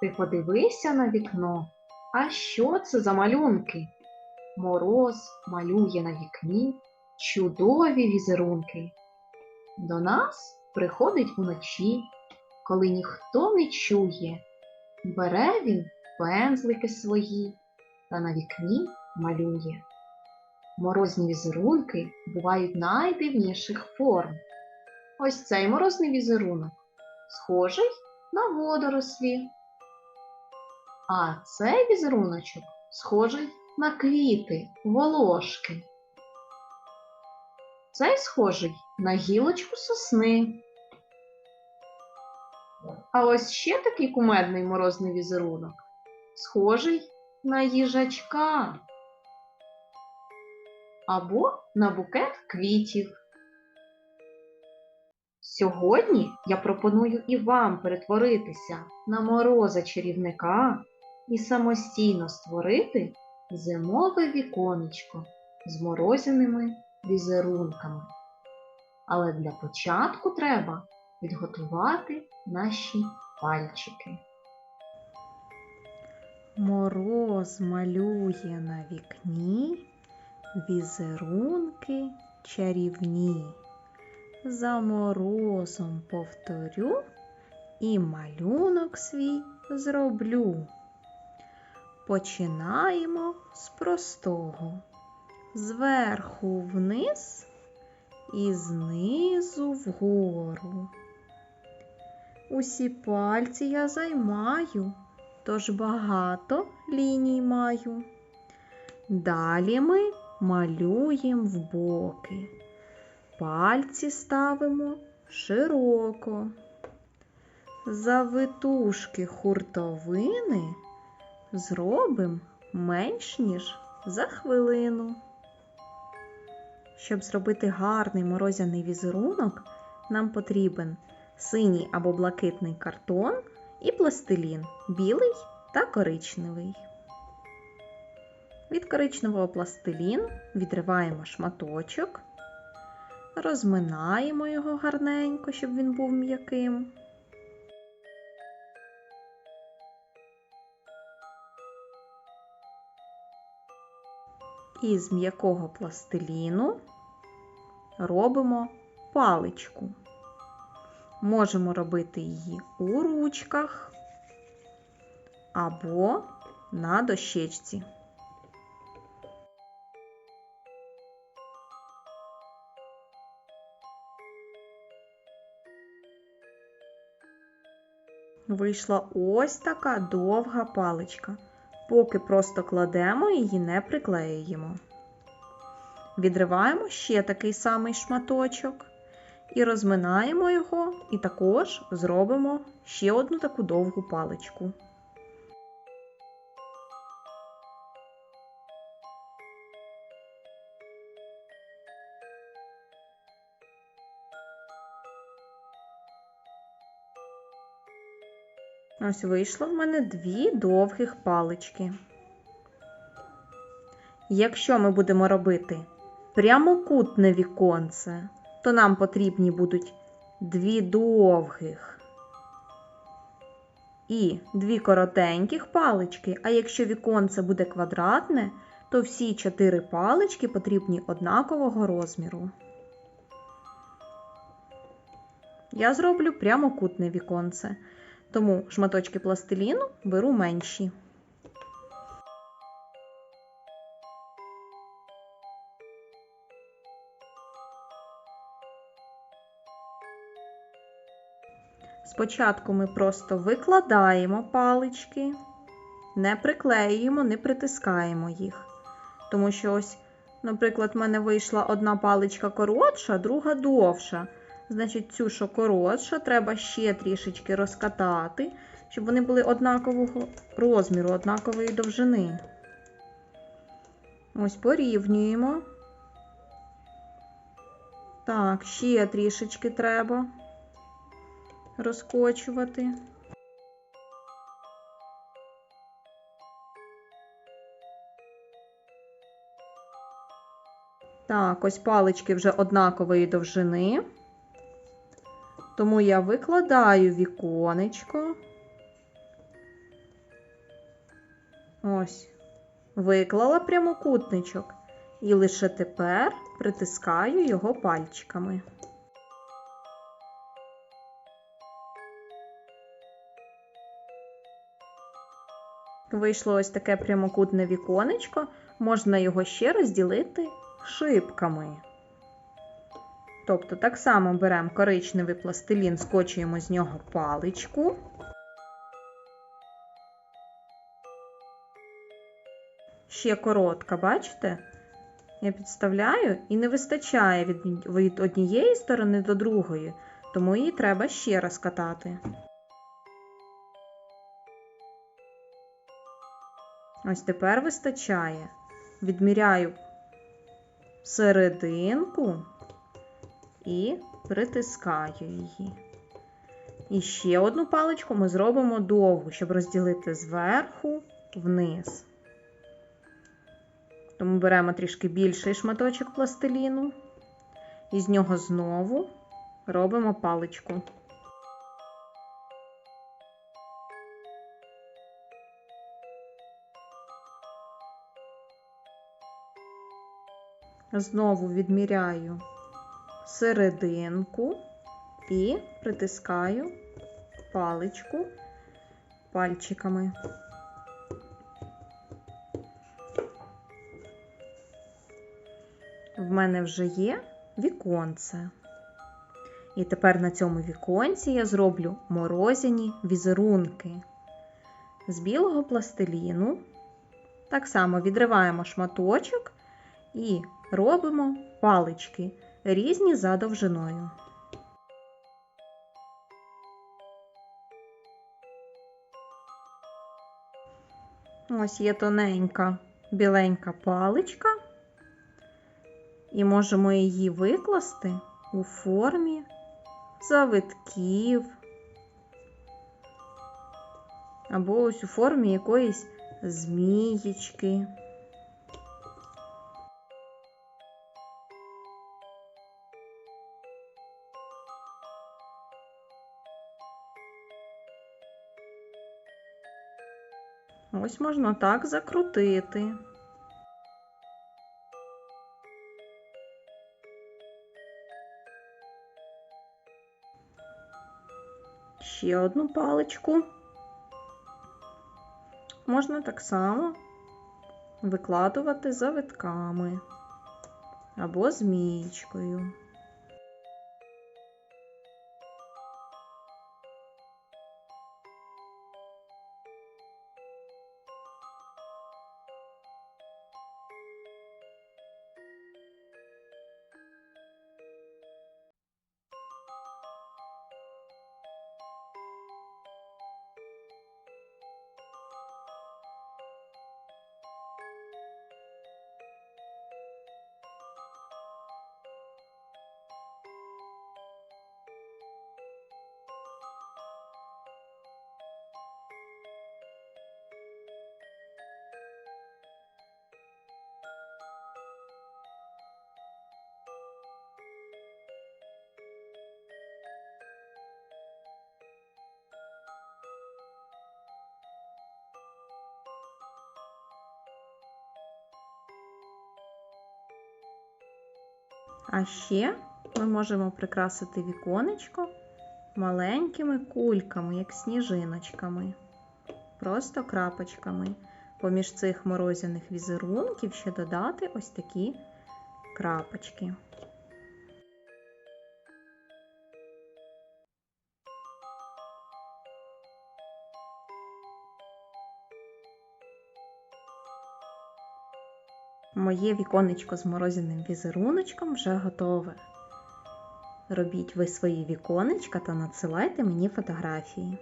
Ти подивися на вікно. А що це за малюнки? Мороз малює на вікні чудові візерунки. До нас приходить уночі, коли ніхто не чує. Бере він пензлики свої та на вікні малює. Морозні візерунки бувають найдивніших форм. Ось цей морозний візерунок схожий на водорослі. А цей візеруночок схожий на квіти, волошки. Цей схожий на гілочку сосни. А ось ще такий кумедний морозний візерунок, схожий на їжачка або на букет квітів. Сьогодні я пропоную і вам перетворитися на мороза чарівника і самостійно створити зимове віконечко з морозяними візерунками. Але для початку треба підготувати наші пальчики. Мороз малює на вікні візерунки чарівні. За морозом повторю і малюнок свій зроблю. Починаємо з простого. Зверху вниз і знизу вгору. Усі пальці я займаю, тож багато ліній маю. Далі ми малюємо в боки. Пальці ставимо широко. Завитушки хуртовини зробимо менш ніж за хвилину. Щоб зробити гарний морозяний візерунок, нам потрібен синій або блакитний картон і пластилін білий та коричневий. Від коричневого пластиліну відриваємо шматочок, розминаємо його гарненько, щоб він був м'яким. Із м'якого пластиліну робимо паличку. Можемо робити її у ручках або на дощечці. Вийшла ось така довга паличка. Поки просто кладемо її не приклеюємо. Відриваємо ще такий самий шматочок і розминаємо його, і також зробимо ще одну таку довгу паличку. Ось вийшло в мене дві довгих палички. Якщо ми будемо робити прямокутне віконце, то нам потрібні будуть дві довгих і дві коротеньких палички. А якщо віконце буде квадратне, то всі чотири палички потрібні однакового розміру. Я зроблю прямокутне віконце, тому шматочки пластиліну беру менші. Спочатку ми просто викладаємо палички, не приклеюємо, не притискаємо їх. Тому що ось, наприклад, в мене вийшла одна паличка коротша, друга довша. Значить, цю, що коротша, треба ще трішечки розкатати, щоб вони були однакового розміру, однакової довжини. Ось порівнюємо. Так, ще трішечки треба розкочувати. Так, ось палички вже однакової довжини. Тому я викладаю віконечко Ось. Виклала прямокутничок і лише тепер притискаю його пальчиками. Вийшло ось таке прямокутне віконечко, можна його ще розділити шибками. Тобто так само беремо коричневий пластилін, скочуємо з нього паличку. Ще коротка, бачите? Я підставляю і не вистачає від, від однієї сторони до другої, тому її треба ще раз катати. Ось тепер вистачає. Відміряю серединку і притискаю її. І ще одну паличку ми зробимо довгу, щоб розділити зверху вниз. Тому беремо трішки більший шматочок пластиліну і з нього знову робимо паличку. Знову відміряю серединку і притискаю паличку пальчиками. В мене вже є віконце. І тепер на цьому віконці я зроблю морозяні візерунки. З білого пластиліну так само відриваємо шматочок і робимо палички різні за довжиною. Ось є тоненька біленька паличка, і можемо її викласти у формі завитків або ось у формі якоїсь змієчки. Ось можна так закрутити. Ще одну паличку. Можна так само викладувати завитками або змієчкою. А ще ми можемо прикрасити віконечко маленькими кульками, як сніжиночками, просто крапочками. Поміж цих морозяних візерунків ще додати ось такі крапочки. Моє віконечко з морозяним візеруночком вже готове. Робіть ви свої віконечка та надсилайте мені фотографії.